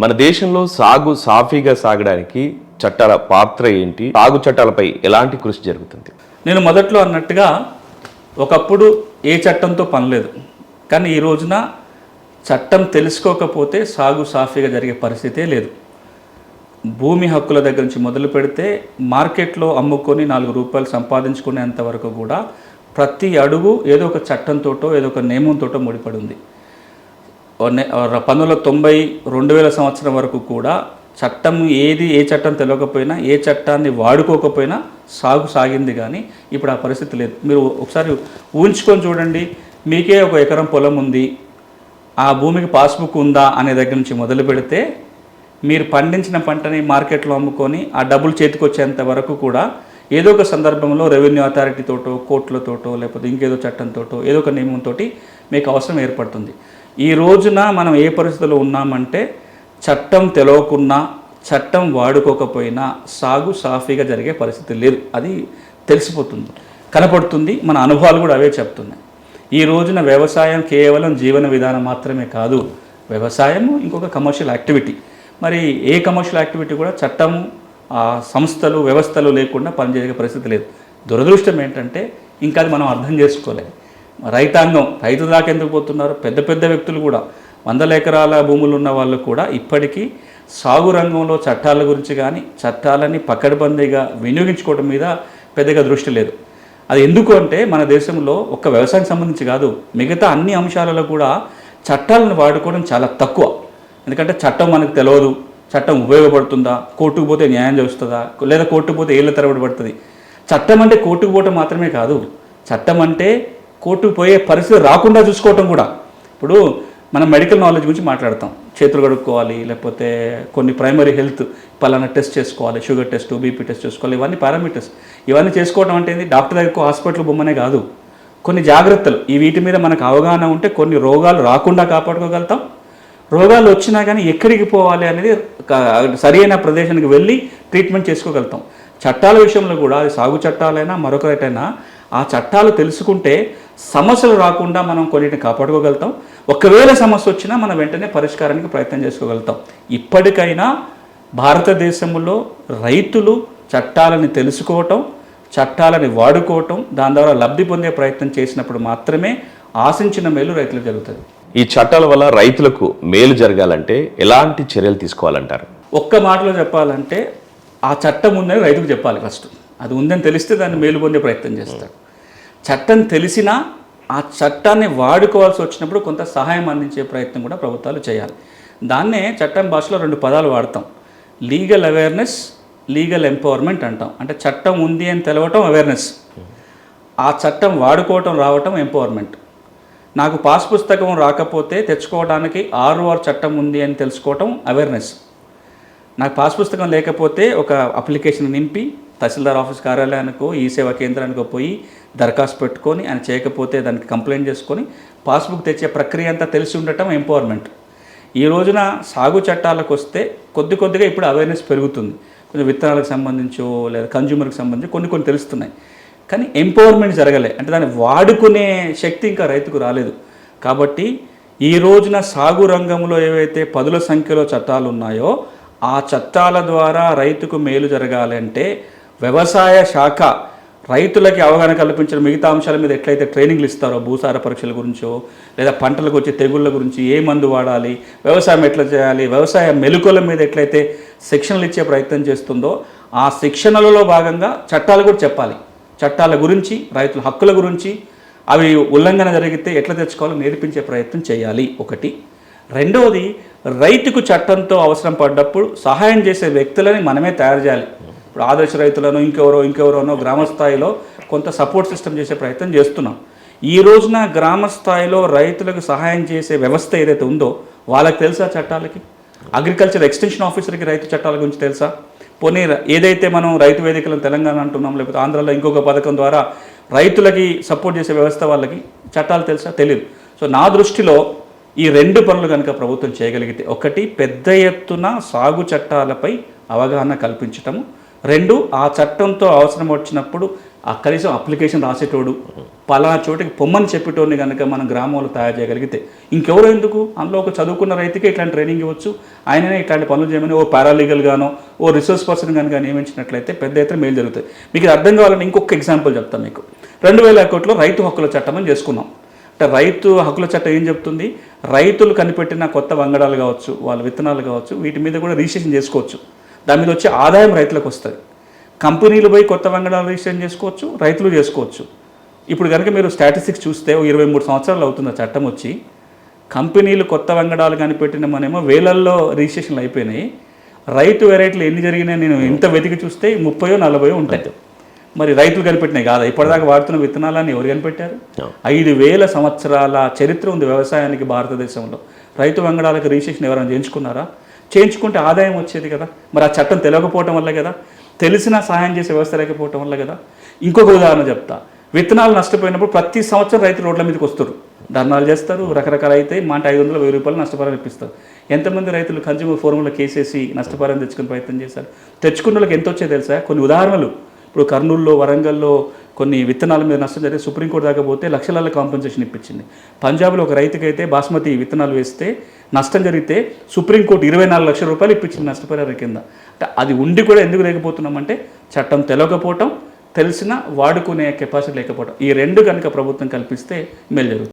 మన దేశంలో సాగు సాఫీగా సాగడానికి చట్టాల పాత్ర ఏంటి? సాగు చట్టాలపై ఎలాంటి కృషి జరుగుతుంది? నేను మొదట్లో అన్నట్టుగా ఒకప్పుడు ఏ చట్టంతో పనిలేదు కానీ ఈ రోజున చట్టం తెలుసుకోకపోతే సాగు సాఫీగా జరిగే పరిస్థితే లేదు. భూమి హక్కుల దగ్గర నుంచి మొదలు పెడితే మార్కెట్లో అమ్ముకొని నాలుగు రూపాయలు సంపాదించుకునేంత వరకు కూడా ప్రతి అడుగు ఏదో ఒక చట్టంతోటో ఏదో ఒక నియమంతోటో ముడిపడి ఉంది. పంతొమ్మిది వందల తొంభై రెండు వేల సంవత్సరం వరకు కూడా చట్టం ఏది ఏ చట్టం తెలియకపోయినా ఏ చట్టాన్ని వాడుకోకపోయినా సాగు సాగింది కానీ ఇప్పుడు ఆ పరిస్థితి లేదు. మీరు ఒకసారి ఊహించుకొని చూడండి. మీకే ఒక ఎకరం పొలం ఉంది. ఆ భూమికి పాస్బుక్ ఉందా అనే దగ్గర నుంచి మొదలు పెడితే మీరు పండించిన పంటని మార్కెట్లో అమ్ముకొని ఆ డబ్బులు చేతికి వచ్చేంత వరకు కూడా ఏదో ఒక సందర్భంలో రెవెన్యూ అథారిటీతోటో కోర్టులతోటో లేకపోతే ఇంకేదో చట్టంతోటో ఏదో ఒక నియమంతో మీకు అవసరం ఏర్పడుతుంది. ఈ రోజున మనం ఏ పరిస్థితుల్లో ఉన్నామంటే చట్టం తెలవకున్నా చట్టం వాడుకోకపోయినా సాగు సాఫీగా జరిగే పరిస్థితి లేదు. అది తెలిసిపోతుంది. కనపడుతుంది. మన అనుభవాలు కూడా అవే చెప్తున్నాయి. ఈ రోజున వ్యవసాయం కేవలం జీవన విధానం మాత్రమే కాదు వ్యవసాయం ఇంకొక కమర్షియల్ యాక్టివిటీ మరి ఏ కమర్షియల్ యాక్టివిటీ కూడా చట్టము సంస్థలు వ్యవస్థలు లేకుండా పనిచేసే పరిస్థితి లేదు. దురదృష్టం ఏంటంటే ఇంకా అది మనం అర్థం చేసుకోలేదు రైతాంగం రైతు దాకా ఎందుకు పోతున్నారు? పెద్ద పెద్ద వ్యక్తులు కూడా వందల ఎకరాల భూములు ఉన్న వాళ్ళు కూడా ఇప్పటికీ సాగు రంగంలో చట్టాల గురించి కానీ చట్టాలని పకడ్బందీగా వినియోగించుకోవడం మీద పెద్దగా దృష్టి లేదు. అది ఎందుకు అంటే మన దేశంలో ఒక్క వ్యవసాయం సంబంధించి కాదు మిగతా అన్ని అంశాలలో కూడా చట్టాలను వాడుకోవడం చాలా తక్కువ. ఎందుకంటే చట్టం మనకు తెలియదు చట్టం ఉపయోగపడుతుందా కోర్టుకు పోతే న్యాయం చేస్తుందా లేదా కోర్టుకు పోతే ఏళ్ళ తరబడి పడుతుంది. చట్టం అంటే కోర్టుకు పోవటం మాత్రమే కాదు చట్టం అంటే కోర్టుకు పోయే పరిస్థితి రాకుండా చూసుకోవటం కూడా. ఇప్పుడు మనం మెడికల్ నాలెడ్జ్ గురించి మాట్లాడతాం. చేతులు కడుక్కోవాలి లేకపోతే కొన్ని ప్రైమరీ హెల్త్ పలానా టెస్ట్ చేసుకోవాలి షుగర్ టెస్ట్ బీపీ టెస్ట్ చేసుకోవాలి ఇవన్నీ పారామీటర్స్ ఇవన్నీ చేసుకోవడం అంటే ఏంది? డాక్టర్ దగ్గరకు హాస్పిటల్ బొమ్మనే కాదు. కొన్ని జాగ్రత్తలు. ఈ వీటి మీద మనకు అవగాహన ఉంటే కొన్ని రోగాలు రాకుండా కాపాడుకోగలుగుతాం. రోగాలు వచ్చినా కానీ ఎక్కడికి పోవాలి అనేది సరి సరైన ప్రదేశానికి వెళ్ళి ట్రీట్మెంట్ చేసుకోగలుగుతాం. చట్టాల విషయంలో కూడా అది సాగు చట్టాలైనా మరొకటైనా ఆ చట్టాలు తెలుసుకుంటే సమస్యలు రాకుండా మనం కొన్నిటిని కాపాడుకోగలుగుతాం. ఒకవేళ సమస్య వచ్చినా మనం వెంటనే పరిష్కారానికి ప్రయత్నం చేసుకోగలుగుతాం. ఇప్పటికైనా భారతదేశంలో రైతులు చట్టాలని తెలుసుకోవటం చట్టాలని వాడుకోవటం దాని ద్వారా లబ్ధి పొందే ప్రయత్నం చేసినప్పుడు మాత్రమే ఆశించిన మేలు రైతులకు జరుగుతుంది. ఈ చట్టాల వల్ల రైతులకు మేలు జరగాలంటే ఎలాంటి చర్యలు తీసుకోవాలంటారు? ఒక్క మాటలో చెప్పాలంటే ఆ చట్టం ఉందని రైతుకు చెప్పాలి ఫస్ట్. అది ఉందని తెలిస్తే దాన్ని మేలు పొందే ప్రయత్నం చేస్తాడు. చట్టం తెలిసినా ఆ చట్టాన్ని వాడుకోవాల్సి వచ్చినప్పుడు కొంత సహాయం అందించే ప్రయత్నం కూడా ప్రభుత్వాలు చేయాలి. దాన్నే చట్టం భాషలో రెండు పదాలు వాడతాం. లీగల్ అవేర్నెస్ లీగల్ ఎంపవర్మెంట్ అంటాం. అంటే చట్టం ఉంది అని తెలవటం అవేర్నెస్. ఆ చట్టం వాడుకోవటం రావటం ఎంపవర్మెంట్. నాకు పాస్ పుస్తకం రాకపోతే తెచ్చుకోవడానికి ఆర్ఓఆర్ చట్టం ఉంది అని తెలుసుకోవటం అవేర్నెస్. నాకు పాస్ పుస్తకం లేకపోతే ఒక అప్లికేషన్ నింపి తహసీల్దార్ ఆఫీస్ కార్యాలయానికో ఈ సేవా కేంద్రానికో పోయి దరఖాస్తు పెట్టుకొని ఆయన చేయకపోతే దానికి కంప్లైంట్ చేసుకొని పాస్బుక్ తెచ్చే ప్రక్రియ అంతా తెలిసి ఉండటం ఎంపవర్మెంట్. ఈ రోజున సాగు చట్టాలకు వస్తే కొద్ది కొద్దిగా ఇప్పుడు అవేర్నెస్ పెరుగుతుంది. కొంచెం విత్తనాలకు సంబంధించో లేదా కన్జ్యూమర్కి సంబంధించి కొన్ని కొన్ని తెలుస్తున్నాయి. కానీ ఎంపవర్మెంట్ జరగలే. అంటే దాన్ని వాడుకునే శక్తి ఇంకా రైతుకు రాలేదు. కాబట్టి ఈ రోజున సాగు రంగంలో ఏవైతే పదుల సంఖ్యలో చట్టాలు ఉన్నాయో ఆ చట్టాల ద్వారా రైతుకు మేలు జరగాలంటే వ్యవసాయ శాఖ రైతులకి అవగాహన కల్పించిన మిగతా అంశాల మీద ఎట్లయితే ట్రైనింగ్లు ఇస్తారో భూసార పరీక్షల గురించో లేదా పంటలకు వచ్చే తెగుళ్ళ గురించి ఏ మందు వాడాలి వ్యవసాయం ఎట్లా చేయాలి వ్యవసాయ మెలుకల మీద ఎట్లయితే శిక్షణలు ఇచ్చే ప్రయత్నం చేస్తుందో ఆ శిక్షణలలో భాగంగా చట్టాలు కూడా చెప్పాలి. చట్టాల గురించి రైతుల హక్కుల గురించి అవి ఉల్లంఘన జరిగితే ఎట్లా తెచ్చుకోవాలో నేర్పించే ప్రయత్నం చేయాలి. ఒకటి. రెండవది రైతుకు చట్టంతో అవసరం పడ్డప్పుడు సహాయం చేసే వ్యక్తులని మనమే తయారు చేయాలి. ఇప్పుడు ఆదర్శ రైతులను ఇంకెవరో ఇంకెవరోనో గ్రామ స్థాయిలో కొంత సపోర్ట్ సిస్టమ్ చేసే ప్రయత్నం చేస్తున్నాం. ఈ రోజున గ్రామ స్థాయిలో రైతులకు సహాయం చేసే వ్యవస్థ ఏదైతే ఉందో వాళ్ళకి తెలుసా చట్టాలకి? అగ్రికల్చర్ ఎక్స్టెన్షన్ ఆఫీసర్కి రైతు చట్టాల గురించి తెలుసా? పోనీ ఏదైతే మనం రైతు వేదికలను తెలంగాణ అంటున్నాం లేకపోతే ఆంధ్రాలో ఇంకొక పథకం ద్వారా రైతులకి సపోర్ట్ చేసే వ్యవస్థ వాళ్ళకి చట్టాలు తెలుసా? తెలియదు సో నా దృష్టిలో ఈ రెండు పనులు కనుక ప్రభుత్వం చేయగలిగితే ఒకటి పెద్ద ఎత్తున సాగు చట్టాలపై అవగాహన కల్పించటము రెండు ఆ చట్టంతో అవసరం వచ్చినప్పుడు ఆ కనీసం అప్లికేషన్ రాసేటోడు పలానా చోటికి పొమ్మని చెప్పేటోడిని కనుక మనం గ్రామంలో తయారు చేయగలిగితే. ఇంకెవరు ఎందుకు? అందులో ఒక చదువుకున్న రైతుకి ఇట్లాంటి ట్రైనింగ్ ఇవ్వచ్చు. ఆయననే ఇట్లాంటి పనులు చేయమని ఓ పారాలీగల్ గానో ఓ రిసోర్స్ పర్సన్ కనుక నియమించినట్లయితే పెద్ద ఎత్తున మేలు జరుగుతాయి. మీకు అర్థం కావాలని ఇంకొక ఎగ్జాంపుల్ చెప్తాను మీకు. రెండు వేల ఒకటిలో రైతు హక్కుల చట్టం అని చేసుకున్నాం. అంటే రైతు హక్కుల చట్టం ఏం చెప్తుంది? రైతులు కనిపెట్టిన కొత్త వంగడాలు కావచ్చు వాళ్ళ విత్తనాలు కావచ్చు వీటి మీద కూడా రిజిస్ట్రేషన్ చేసుకోవచ్చు. దాని మీద వచ్చే ఆదాయం రైతులకు వస్తుంది. కంపెనీలు పోయి కొత్త వంగడాలు రిజిస్ట్రేషన్ చేసుకోవచ్చు రైతులు చేసుకోవచ్చు. ఇప్పుడు కనుక మీరు స్టాటిస్టిక్స్ చూస్తే ఇరవై మూడు సంవత్సరాలు అవుతుంది చట్టం వచ్చి కంపెనీలు కొత్త వంగడాలు కనిపెట్టిన మనేమో వేలల్లో రిజిస్ట్రేషన్లు అయిపోయినాయి. రైతు వెరైటీలు ఎన్ని జరిగినాయి నేను ఇంత వెతికి చూస్తే ముప్పయో నలభయో ఉంటాయి. మరి రైతులు కనిపెట్టినాయి కాదా? ఇప్పటిదాకా వాడుతున్న విత్తనాలని ఎవరు కనిపెట్టారు? ఐదు వేల సంవత్సరాల చరిత్ర ఉంది వ్యవసాయానికి భారతదేశంలో. రైతు వంగడాలకు రిజిస్ట్రేషన్ ఎవరైనా చేయించుకున్నారా? చేయించుకుంటే ఆదాయం వచ్చేది కదా. మరి ఆ చట్టం తెలియకపోవటం వల్ల కదా. తెలిసినా సహాయం చేసే వ్యవస్థ లేకపోవటం వల్ల కదా. ఇంకొక ఉదాహరణ చెప్తా. విత్తనాలు నష్టపోయినప్పుడు ప్రతి సంవత్సరం రైతులు రోడ్ల మీదకి వస్తారు. ధర్నాలు చేస్తారు రకరకాల అయితే మాట ఐదు వందల వెయ్యి రూపాయలు నష్టపరాలు ఇప్పిస్తారు. ఎంతమంది రైతులు కన్జ్యూమర్ ఫోరంలో కేసేసి నష్టపరిహారం తెచ్చుకునే ప్రయత్నం చేశారు? తెచ్చుకున్న వాళ్ళకి ఎంత వచ్చాయో తెలుసా? కొన్ని ఉదాహరణలు. ఇప్పుడు కర్నూలులో వరంగల్లో కొన్ని విత్తనాల మీద నష్టం జరిగితే సుప్రీంకోర్టు దాకా పోతే లక్షలల్లో కాంపెన్సేషన్ ఇప్పించింది. పంజాబ్లో ఒక రైతుకైతే బాస్మతి విత్తనాలు వేస్తే నష్టం జరిగితే సుప్రీంకోర్టు ఇరవై నాలుగు లక్షల రూపాయలు ఇప్పించింది నష్టపరిహారం కింద. అంటే అది ఉండి కూడా ఎందుకు లేకపోతున్నామంటే చట్టం తెలియకపోవటం తెలిసిన వాడుకునే కెపాసిటీ లేకపోవటం. ఈ రెండు కనుక ప్రభుత్వం కల్పిస్తే మేలు జరుగుతుంది.